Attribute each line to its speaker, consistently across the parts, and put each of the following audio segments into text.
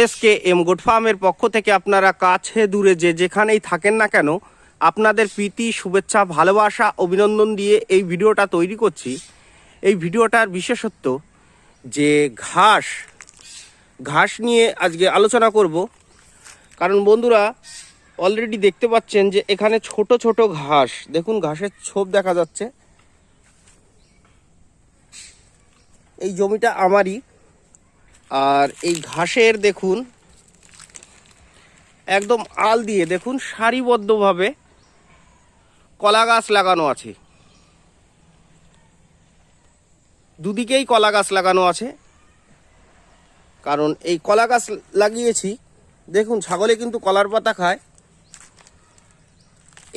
Speaker 1: S K M good ফার্মের পক্ষ থেকে আপনারা কাছে দূরে যে যেখানেই থাকেন না কেন, আপনাদের প্রীতি, শুভেচ্ছা, ভালোবাসা, অভিনন্দন দিয়ে এই ভিডিওটা তৈরি করছি। এই ভিডিওটার বিশেষত্ব যে ঘাস ঘাস নিয়ে আজকে আলোচনা করব। কারণ বন্ধুরা অলরেডি দেখতে পাচ্ছেন যে এখানে ছোট ছোট ঘাস। দেখুন, ঘাসের ছোপ দেখা যাচ্ছে। এই জমিটা আমারই। আর এই ঘাসের দেখুন, একদম আল দিয়ে দেখুন সারিবদ্ধভাবে কলা গাছ লাগানো আছে। দুদিকেই কলা গাছ লাগানো আছে। কারণ এই কলা গাছ লাগিয়েছি, দেখুন ছাগলে কিন্তু কলার পাতা খায়।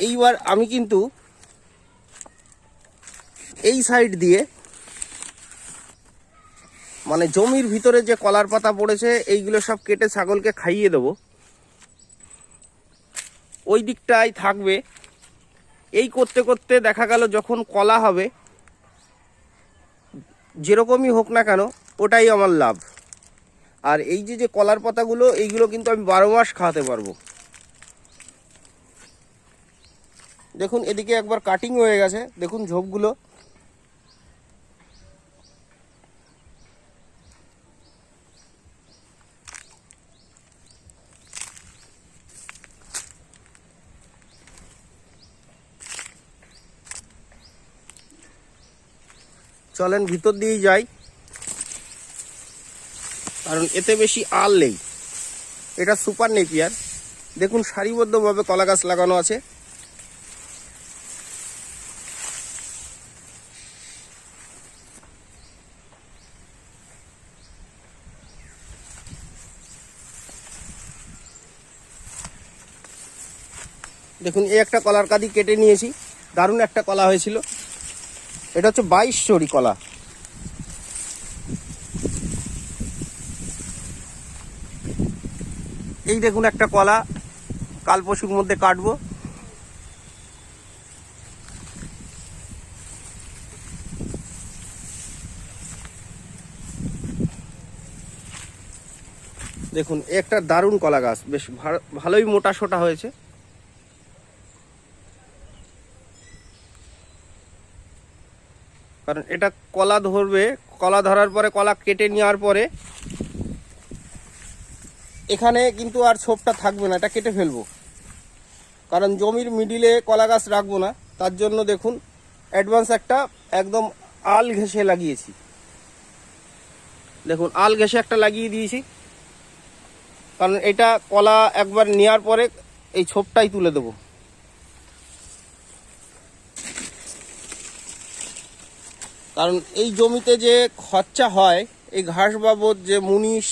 Speaker 1: এইবার আমি কিন্তু এই সাইড দিয়ে মানে জমির ভিতরে যে কলার পাতা পড়েছে, এইগুলো সব কেটে ছাগলকে খাইয়ে দেবো। ওই দিকটাই থাকবে। এই করতে করতে দেখা গেল যখন কলা হবে, যেরকমই হোক না কেন, ওটাই আমার লাভ। আর এই যে যে কলার পাতাগুলো, এইগুলো কিন্তু আমি বারো মাস খাওয়াতে পারব। দেখুন, এদিকে একবার কাটিং হয়ে গেছে। দেখুন ঝোপগুলো। চলেন ভিতর দিয়েই যাই। কারণ এতে বেশি আল নেই। এটা সুপার নেপিয়ার। দেখুন সারিবদ্ধভাবে কলা গাছ লাগানো আছে। দেখুন, এই একটা কলার কাদি কেটে নিয়েছি। দারুণ একটা কলা হয়েছিল। এটা হচ্ছে বাইশ চড়ি কলা। এই দেখুন একটা কলা, কাল পশুর মধ্যে কাটবো। দেখুন একটা দারুণ কলা গাছ, বেশ ভালো- ভালোই মোটা সোটা হয়েছে। কারণ এটা কলা ধরবে, কলা ধরার পরে কলা কেটে নেওয়ার পরে এখানে কিন্তু আর ছোপটা থাকবে না, এটা কেটে ফেলব। কারণ জমির মিডিলে কলা গাছ রাখব না, তার জন্য দেখুন অ্যাডভান্স একটা একদম আল ঘেঁষে লাগিয়েছি। দেখুন, আল ঘেঁষে একটা লাগিয়ে দিয়েছি। কারণ এটা কলা একবার নেওয়ার পরে এই ছোপটাই তুলে দেবো। কারণ এই জমিতে যে খরচা হয়, এই ঘাস বাবদ যে মুনিশ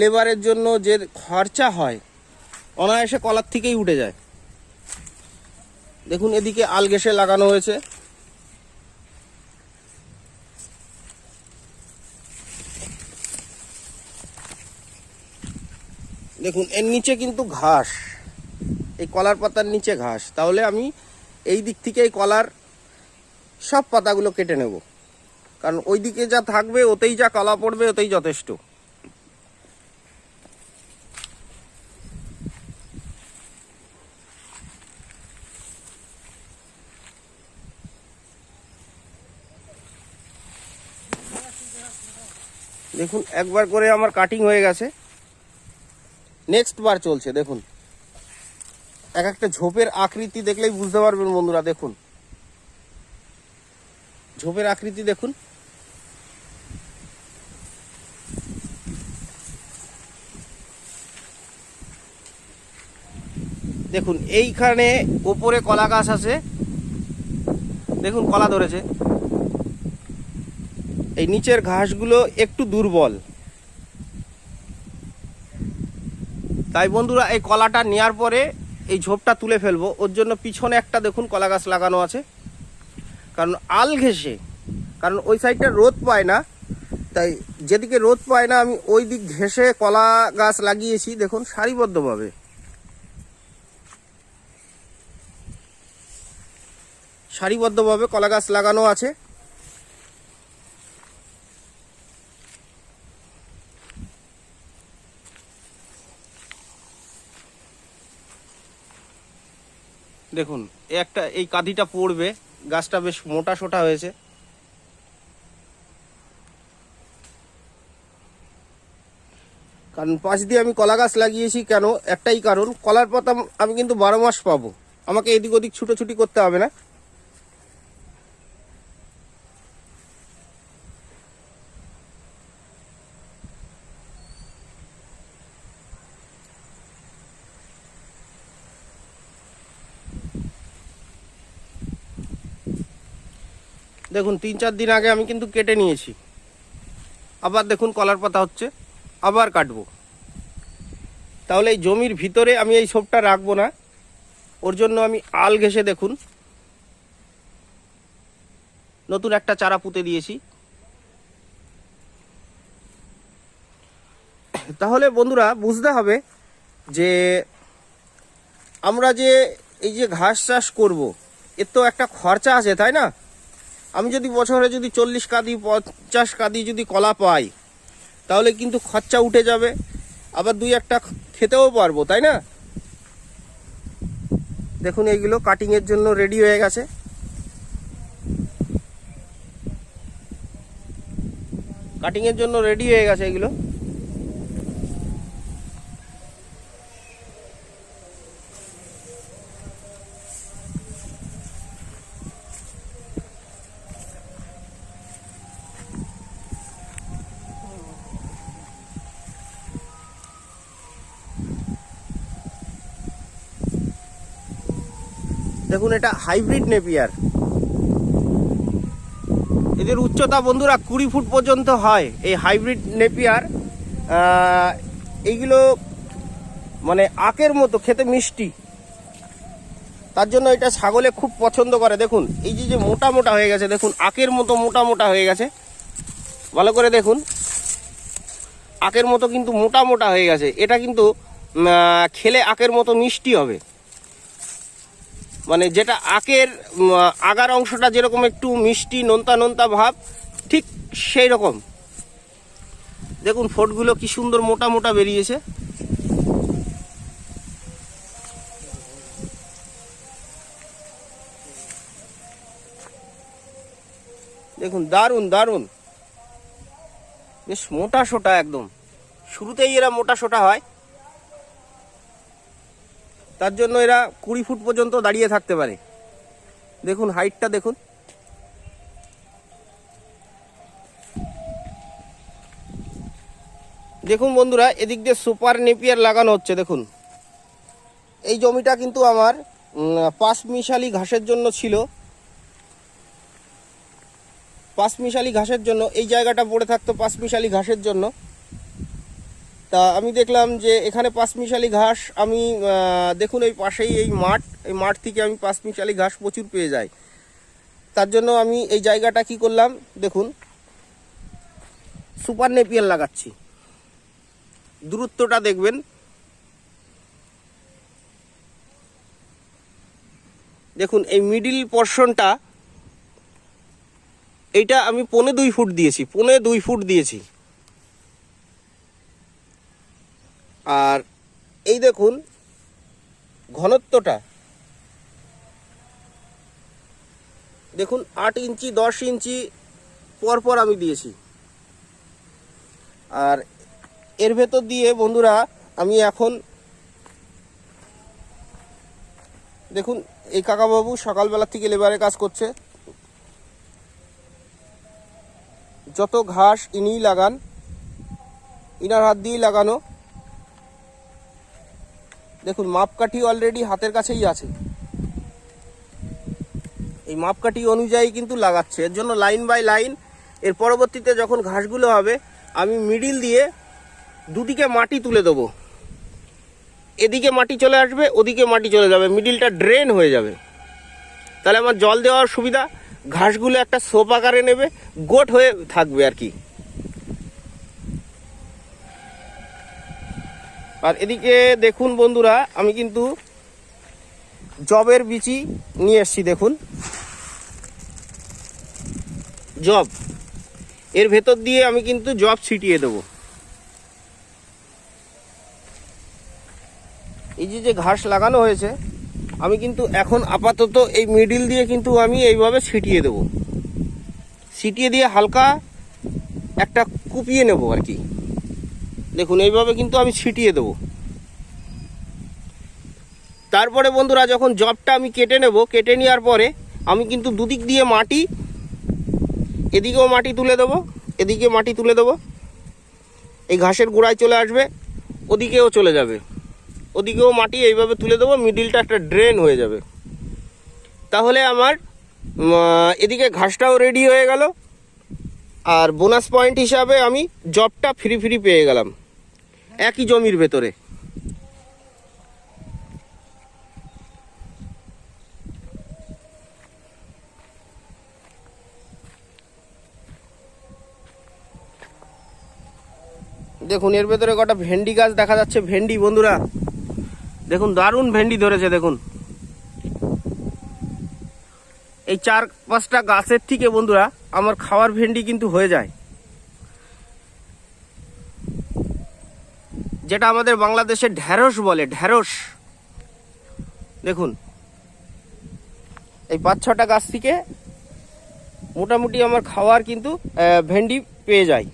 Speaker 1: লেবারের জন্য যে খরচা হয়, অনায়াসে কলার থেকেই উঠে যায়। দেখুন এদিকে আল ঘেঁষে লাগানো হয়েছে। দেখুন, এর নিচে কিন্তু ঘাস। এই কলার পাতার নিচে ঘাস। তাহলে আমি এই দিক থেকে এই কলার সব পাতাগুলো কেটে নেব। কারণ ওই দিকে যা থাকবে, ওতেই যা কলা পড়বে, ওতেই যথেষ্ট। দেখুন, একবার করে আমার কাটিং হয়ে গেছে। নেক্সট বার চলছে, দেখুন। এক একটা ঝোপের আকৃতি দেখলেই বুঝতে পারবেন বন্ধুরা, দেখুন। ঝোপের আকৃতি দেখুন। দেখুন, এইখানে ওপরে কলা গাছ আছে। দেখুন, কলা ধরেছে। এই নিচের ঘাসগুলো একটু দুর্বল। তাই বন্ধুরা, এই কলাটা নেওয়ার পরে এই ঝোপটা তুলে ফেলব। ওর জন্য পিছনে একটা, দেখুন, কলা গাছ লাগানো আছে। কারণ আল ঘেসে কারণ ওই সাইডটা রোদ পায় না, তাই যেদিকে রোদ পায় না, আমি ওই দিক ঘেসে কলা গাছ লাগিয়েছি, দেখুন, সারিবদ্ধভাবে। সারিবদ্ধভাবে কলা গাছ লাগানো আছে। দেখুন একটা, এই কাঁধিটা পড়বে। গাছটা বেশ মোটা সোটা হয়েছে। কারণ পাশ দিয়ে আমি কলা গাছ লাগিয়েছি কেন? একটাই কারণ, কলার পাতা আমি কিন্তু বারো মাস পাবো। আমাকে এদিক ওদিক ছুটোছুটি করতে হবে না। দেখুন, তিন চার দিন আগে আমি কিন্তু কেটে নিয়েছি। আবার দেখুন কলার পাতা হচ্ছে, আবার কাটবো। তাহলে এই জমির ভিতরে আমি এই সবটা রাখব না। ওর জন্য আমি আল ঘেসে দেখুন। নতুন একটা চারা পুঁতে দিয়েছি। তাহলে বন্ধুরা, বুঝতে হবে যে আমরা যে এই যে ঘাস চাষ করব, এর তো একটা খরচা আছে, তাই না? আমি যদি বছরে যদি চল্লিশ কাদি, পঞ্চাশ কাদি যদি কলা পাই, তাহলে কিন্তু খরচা উঠে যাবে। আবার দুই একটা খেতেও পারব, তাই না? দেখুন, এইগুলো কাটিংয়ের জন্য রেডি হয়ে গেছে। কাটিংয়ের জন্য রেডি হয়ে গেছে এগুলো। দেখুন এটা হাইব্রিড নেপিয়ার এদের উচ্চতা বন্ধুরা কুড়ি ফুট পর্যন্ত হয় এই হাইব্রিড নেপিয়ার এইগুলো মানে আখের মতো, খেতে মিষ্টি। তার জন্য এটা ছাগলে খুব পছন্দ করে। দেখুন, এই যে যে মোটা মোটা হয়ে গেছে, দেখুন, আখের মতো মোটা মোটা হয়ে গেছে। ভালো করে দেখুন। আখের মতো কিন্তু মোটা মোটা হয়ে গেছে। এটা কিন্তু খেলে আখের মতো মিষ্টি হবে। মানে যেটা উম, আগার অংশটা যেরকম একটু মিষ্টি নোনতা নোনতা ভাব ঠিক সেই রকম। দেখুন ফোটগুলো কি সুন্দর মোটা মোটা বেরিয়েছে। দেখুন দারুণ দারুণ বেশ মোটা সোটা একদম। শুরুতেই এরা মোটা সোটা হয়। তার জন্য এরা কুড়ি ফুট পর্যন্ত দাঁড়িয়ে থাকতে পারে। দেখুন হাইটটা দেখুন। দেখুন বন্ধুরা এদিক দিয়ে সুপার নেপিয়ার লাগানো হচ্ছে দেখুন। এই জমিটা কিন্তু আমার উম, পাঁচ মিশালি ঘাসের জন্য ছিল। পাঁচ মিশালি ঘাসের জন্য এই জায়গাটা পড়ে থাকতো পাঁচ মিশালি ঘাসের জন্য। তা আমি দেখলাম যে এখানে পাঁচমিশালি ঘাস, আমি দেখুন এই পাশেই এই মাঠ এই মাঠ থেকে আমি পাঁচমিশালি ঘাস প্রচুর পেয়ে যাই। তার জন্য আমি এই জায়গাটা কি করলাম, দেখুন, সুপার নেপিয়ার লাগাচ্ছি। দূরত্বটা দেখবেন। দেখুন, এই মিডিল পোর্শনটা এইটা আমি পনে দুই ফুট দিয়েছি, পনে দুই ফুট দিয়েছি। আর এই দেখুন, ঘনত্বটা। দেখুন, আট ইঞ্চি, দশ ইঞ্চি পর পর আমি দিয়েছি। আর এর ভেতর দিয়ে বন্ধুরা, আমি এখন দেখুন, এই কাকাবাবু সকালবেলা থেকে লেবারে কাজ করছে। যত ঘাস ইনিই লাগান, ইনার হাত দিয়েই লাগানো। দেখুন, মাপকাঠি অলরেডি হাতের কাছেই আছে। এই মাপকাঠি অনুযায়ী কিন্তু লাগাচ্ছে। এর জন্য লাইন বাই লাইন এর পরবর্তীতে যখন ঘাসগুলো হবে, আমি মিডিল দিয়ে দুদিকে মাটি তুলে দেবো। এদিকে মাটি চলে আসবে, ওদিকে মাটি চলে যাবে। মিডিলটা ড্রেন হয়ে যাবে। তাহলে আমার জল দেওয়ার সুবিধা, ঘাসগুলো একটা সোপ আকারে নেবে, গোট হয়ে থাকবে আর কি। আর এদিকে দেখুন বন্ধুরা, আমি কিন্তু জবের বিচি নিয়ে এসছি, দেখুন। জব। এর ভেতর দিয়ে আমি কিন্তু জব ছিটিয়ে দেবো। এই যে যে ঘাস লাগানো হয়েছে, আমি কিন্তু এখন আপাতত এই মিডিল দিয়ে কিন্তু আমি এইভাবে ছিটিয়ে দেব। ছিটিয়ে দিয়ে হালকা একটা কুপিয়ে নেব আর কি। দেখুন, এইভাবে কিন্তু আমি ছিটিয়ে দেবো। তারপরে বন্ধুরা, যখন জবটা আমি কেটে নেব, কেটে নেওয়ার পরে আমি কিন্তু দুদিক দিয়ে মাটি, এদিকেও মাটি তুলে দেবো, এদিকে মাটি তুলে দেবো। এই ঘাসের গোড়ায় চলে আসবে, ওদিকেও চলে যাবে। ওদিকেও মাটি এইভাবে তুলে দেবো, মিডিলটা একটা ড্রেন হয়ে যাবে। তাহলে আমার এদিকে ঘাসটাও রেডি হয়ে গেল। আর বোনাস পয়েন্ট হিসাবে আমি জবটা ফ্রি ফ্রি পেয়ে গেলাম। একই জমির ভেতরে। দেখুন, এর ভেতরে কটা ভেন্ডি গাছ দেখা যাচ্ছে। ভেন্ডি, বন্ধুরা, দেখুন, দারুণ ভেন্ডি ধরেছে, দেখুন। এই চার পাঁচটা গাছের থেকে, বন্ধুরা, আমার খাওয়ার ভেন্ডি কিন্তু হয়ে যায়। যেটা আমাদের বাংলাদেশে ঢ্যাঁড়স বলে ঢ্যাঁড়স দেখুন, এই পাঁচ ছটা গাছ থেকে মোটামুটি আমার খাওয়ার কিন্তু ভেন্ডি পেয়ে যায়।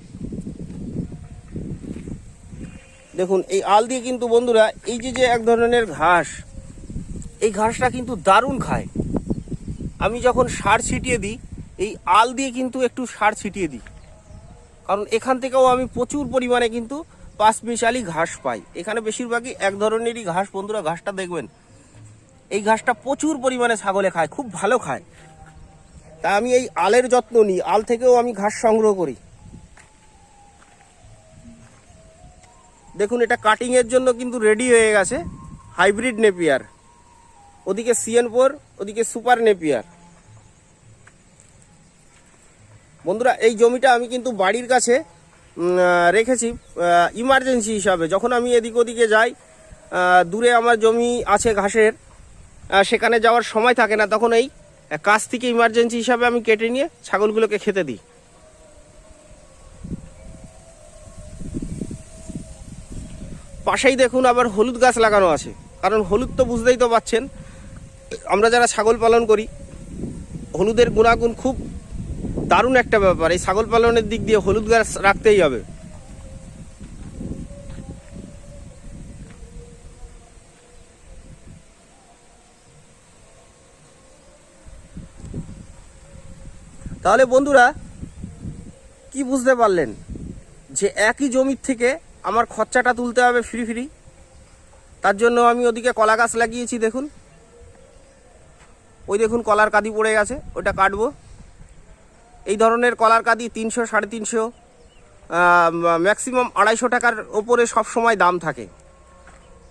Speaker 1: দেখুন, এই আল দিয়ে কিন্তু বন্ধুরা, এই যে যে এক ধরনের ঘাস, এই ঘাসটা কিন্তু দারুণ খায়। আমি যখন সার ছিটিয়ে দিই, এই আল দিয়ে কিন্তু একটু সার ছিটিয়ে দিই। কারণ এখান থেকেও আমি প্রচুর পরিমাণে কিন্তু পাঁচ মিশালি ঘাস পাই। এখানে বেশিরভাগই এক ধরনেরই ঘাস। বন্ধুরা, ঘাসটা দেখবেন। এই ঘাসটা প্রচুর পরিমাণে ছাগলে খায়, খুব ভালো খায়। তা আমি এই আলের যত্ন নিই। আল থেকেও আমি ঘাস সংগ্রহ করি। দেখুন, এটা কাটিং এর জন্য কিন্তু রেডি হয়ে গেছে। হাইব্রিড নেপিয়ার ওদিকে সিএন ফোর ওদিকে সুপার নেপিয়ার বন্ধুরা, এই জমিটা আমি কিন্তু বাড়ির কাছে রেখেছি ইমার্জেন্সি হিসাবে। যখন আমি এদিক ওদিকে যাই দূরে আমার জমি আছে ঘাসের সেখানে যাওয়ার সময় থাকে না, তখন এই কাছ থেকে ইমার্জেন্সি হিসাবে আমি কেটে নিয়ে ছাগলগুলোকে খেতে দিই। পাশেই দেখুন আবার হলুদ গাছ লাগানো আছে। কারণ হলুদ তো বুঝতেই তো পাচ্ছেন, আমরা যারা ছাগল পালন করি, হলুদের গুণাগুণ খুব দারুণ একটা ব্যাপার, এই ছাগল পালনের দিক দিয়ে হলুদ গাছ রাখতেই হবে। তাহলে বন্ধুরা, কি বুঝতে পারলেন যে একই জমির থেকে আমার খরচাটা তুলতে হবে ফ্রি ফ্রি তার জন্য আমি ওদিকে কলা গাছ লাগিয়েছি, দেখুন। ওই দেখুন, কলার কাঁদি পড়ে গেছে, ওটা কাটবো। এই ধরনের কলার কাদি তিনশো, সাড়ে তিনশো ম্যাক্সিমাম আড়াইশো টাকার ওপরে সব সময় দাম থাকে।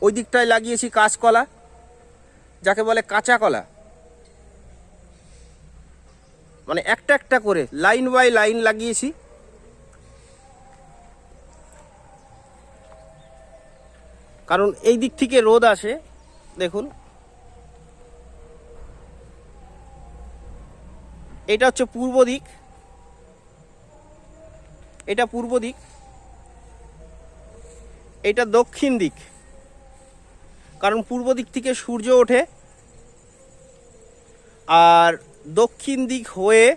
Speaker 1: ওই দিকটায় লাগিয়েছি কাঁচকলা, যাকে বলে কাঁচা কলা। মানে একটা একটা করে, লাইন বাই লাইন লাগিয়েছি। কারণ এই দিক থেকে রোদ আসে, দেখুন। এটা হচ্ছে পূর্ব দিক। এটা পূর্ব দিক। এটা দক্ষিণ দিক। কারণ পূর্ব দিক থেকে সূর্য ওঠে। আর দক্ষিণ দিক হয়ে,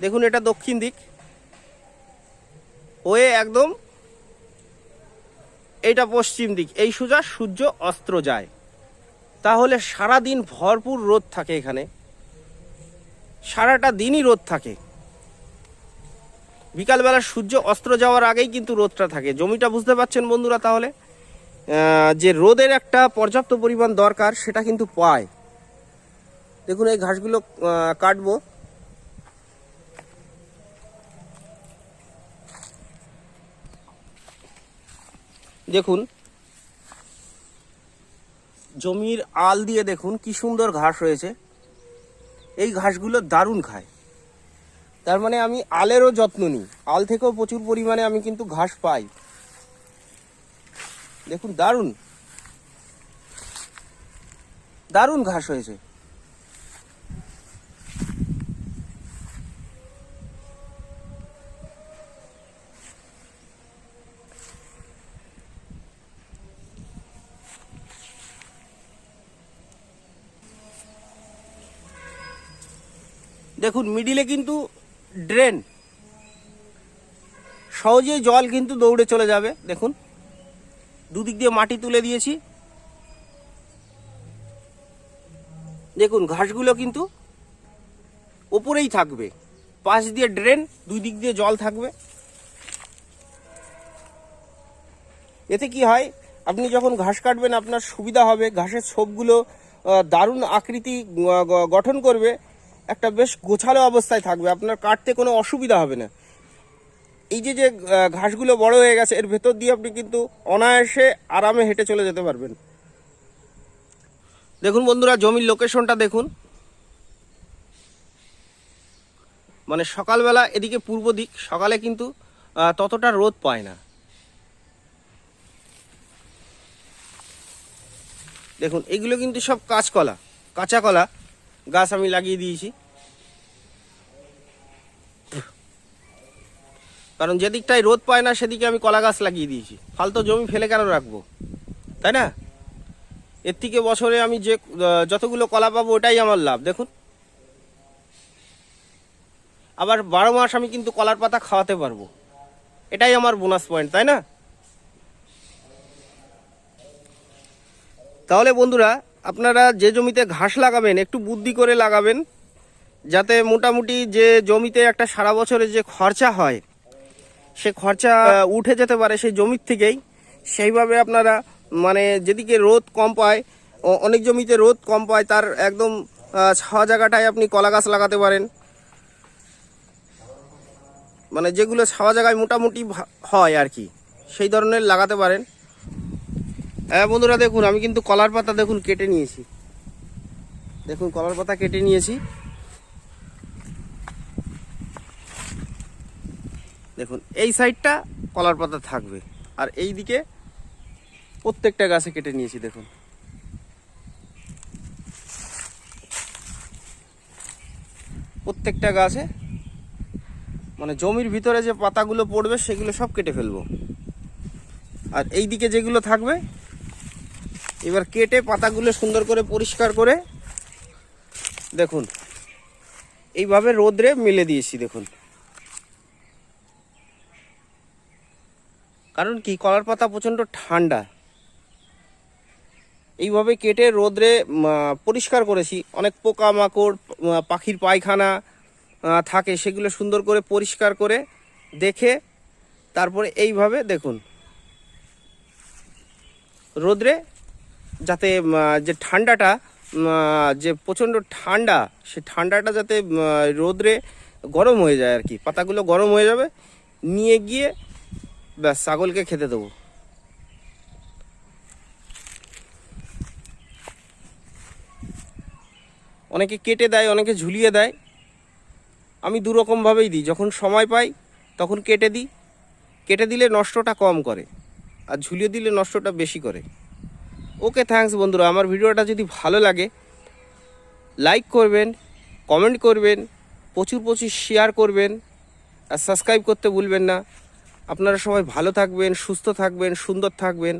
Speaker 1: দেখুন এটা দক্ষিণ দিক। হয়ে একদম এটা পশ্চিম দিক। এই সোজা সূর্য অস্ত্র যায়। তাহলে সারা দিন ভরপুর রোদ থাকে এখানে। সারাটা দিনই রোদ থাকে। বিকালবেলা সূর্য অস্ত্র যাওয়ার আগেই কিন্তু রোদটা থাকে। জমিটা বুঝতে পারছেন বন্ধুরা তাহলে? যে রোদের একটা পর্যাপ্ত পরিমাণ দরকার, সেটা কিন্তু পায়। দেখুন, এই ঘাসগুলো কাটবো। দেখুন, জমির আল দিয়ে দেখুন, কি সুন্দর ঘাস রয়েছে। এই ঘাসগুলো দারুণ খায়। তার মানে আমি আলেরও যত্ন নিই। আল থেকেও প্রচুর পরিমাণে আমি কিন্তু ঘাস পাই। দেখুন, দারুণ। দারুণ ঘাস হয়েছে। দেখুন মিডিলে কিন্তু ড্রেন সহজেই জল কিন্তু দৌড়ে চলে যাবে, দেখুন। দুদিক দিয়ে মাটি তুলে দিয়েছি। দেখুন, ঘাসগুলো কিন্তু ওপরেই থাকবে। পাশ দিয়ে ড্রেন দুই দিক দিয়ে জল থাকবে। এতে কি হয়, আপনি যখন ঘাস কাটবেন, আপনার সুবিধা হবে। ঘাসের ছোপগুলো দারুণ আকৃতি গঠন করবে। একটা বেশ গোছালো অবস্থায় থাকবে, আপনার কাটতে কোনো অসুবিধা হবে না। এই যে যে ঘাসগুলো বড় হয়ে গেছে, এর ভেতর দিয়ে আপনি কিন্তু অনায়াসে আরামে হেঁটে চলে যেতে পারবেন। দেখুন বন্ধুরা, জমির লোকেশনটা দেখুন। মানে সকালবেলা এদিকে পূর্ব দিক, সকালে কিন্তু ততটা রোদ পায় না। দেখুন, এগুলো কিন্তু সব কাঁচকলা, কাঁচা কলা। গাছ আমি লাগিয়ে দিয়েছি। কারণ যেদিকটায় রোদ পায় না, সেদিকে আমি কলা গাছ লাগিয়ে দিয়েছি। ফালতু জমি ফেলে কেন রাখব? তাই না? এর থেকে বছরে আমি যে যতগুলো কলা পাবো, ওটাই আমার লাভ, দেখুন। আবার বারো মাস আমি কিন্তু কলার পাতা খাওয়াতে পারব। এটাই আমার বোনাস পয়েন্ট তাই না? তাহলে বন্ধুরা আপনারা যে জমিতে ঘাস লাগাবেন, একটু বুদ্ধি করে লাগাবেন, যাতে মোটামুটি যে জমিতে একটা সারা বছরে যে খরচা হয়, সে খরচা উঠে যেতে পারে সেই জমির থেকেই। সেইভাবে আপনারা মানে যেদিকে রোদ কম পায় অনেক জমিতে রোদ কম পায়, তার একদম ছাওয়া জায়গাটায় আপনি কলা গাছ লাগাতে পারেন। মানে যেগুলো ছাওয়া জায়গায় মোটামুটি হয় আর কি, সেই ধরনের লাগাতে পারেন। হ্যাঁ বন্ধুরা দেখুন, আমি কিন্তু কলার পাতা দেখুন কেটে নিয়েছি। দেখুন, কলার পাতা কেটে নিয়েছি। দেখুন, এই সাইডটা কলার পাতা থাকবে। আর এই দিকে প্রত্যেকটা গাছে কেটে নিয়েছি, দেখুন। প্রত্যেকটা গাছে মানে জমির ভিতরে যে পাতাগুলো পড়বে, সেগুলো সব কেটে ফেলব। আর এই দিকে যেগুলো থাকবে এবার কেটে পাতাগুলো সুন্দর করে পরিষ্কার করে দেখুন, এইভাবে রোদ্রে মেলে দিয়েছি, দেখুন। কারণ কি? কলার পাতা প্রচণ্ড ঠান্ডা। এইভাবে কেটে রোদ্রে পরিষ্কার করেছি। অনেক পোকা মাকড় পাখির পায়খানা থাকে, সেগুলো সুন্দর করে পরিষ্কার করে দেখে তারপরে এইভাবে দেখুন, রোদ্রে যাতে যে ঠান্ডাটা যে প্রচণ্ড ঠান্ডা সে ঠান্ডাটা যাতে রোদ্রে গরম হয়ে যায় আর কি। পাতাগুলো গরম হয়ে যাবে, নিয়ে গিয়ে ব্যাস, ছাগলকে খেতে দেবো। অনেকে কেটে দেয়, অনেকে ঝুলিয়ে দেয়। আমি দুরকমভাবেই দিই। যখন সময় পাই, তখন কেটে দিই। কেটে দিলে নষ্টটা কম করে, আর ঝুলিয়ে দিলে নষ্টটা বেশি করে। ওকে থ্যাংকস বন্ধুরা। আমার ভিডিওটা যদি ভালো লাগে লাইক করবেন কমেন্ট করবেন, প্রচুর প্রচুর শেয়ার করবেন, আর সাবস্ক্রাইব করতে ভুলবেন না। আপনারা সবাই ভালো থাকবেন, সুস্থ থাকবেন, সুন্দর থাকবেন।